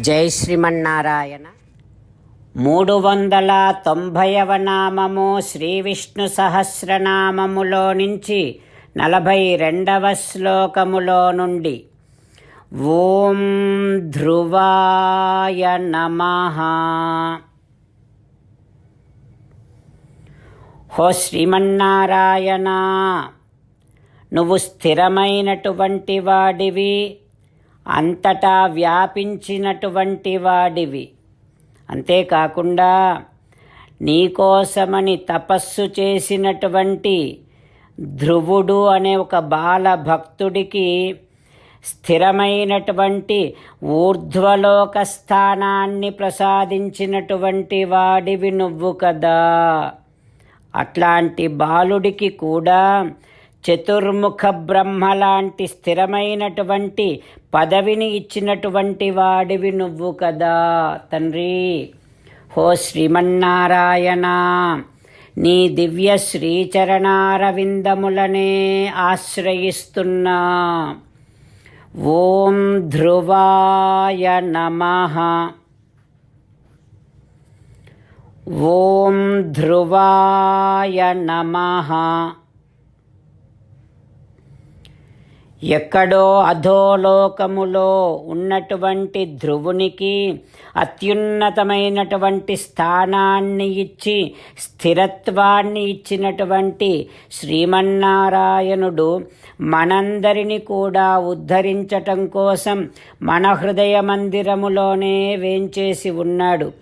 జై శ్రీమన్నారాయణ. మూడు వందల తొంభైవ నామము శ్రీ విష్ణు సహస్రనామములో నుంచి నలభై రెండవ శ్లోకములో నుండి ఓం ధ్రువాయ నమ. హో శ్రీమన్నారాయణ నువ్వు స్థిరమైనటువంటి వాడివి. అంతటా వ్యాపించినటువంటి వాడివి. అంతేకాకుండా నీకోసమని తపస్సు చేసినటువంటి ధ్రువుడు అనే ఒక బాల భక్తుడికి స్థిరమైనటువంటి ఊర్ధ్వలోక స్థానాన్ని ప్రసాదించినటువంటి వాడివి నువ్వు కదా. అట్లాంటి బాలుడికి కూడా చతుర్ముఖ బ్రహ్మ లాంటి స్థిరమైనటువంటి పదవిని ఇచ్చినటువంటి వాడివి నువ్వు కదా తండ్రి. హో శ్రీమన్నారాయణ నీ దివ్య శ్రీచరణారవిందములనే ఆశ్రయిస్తున్నా. ఓం ధ్రువాయ నమః. ఓం ధ్రువాయ నమః. ఎక్కడో అధోలోకములో ఉన్నటువంటి ధ్రువునికి అత్యున్నతమైనటువంటి స్థానాన్ని ఇచ్చి స్థిరత్వాన్ని ఇచ్చినటువంటి శ్రీమన్నారాయణుడు మనందరిని కూడా ఉద్ధరించటం కోసం మన హృదయ మందిరములోనే వేంచేసి ఉన్నాడు.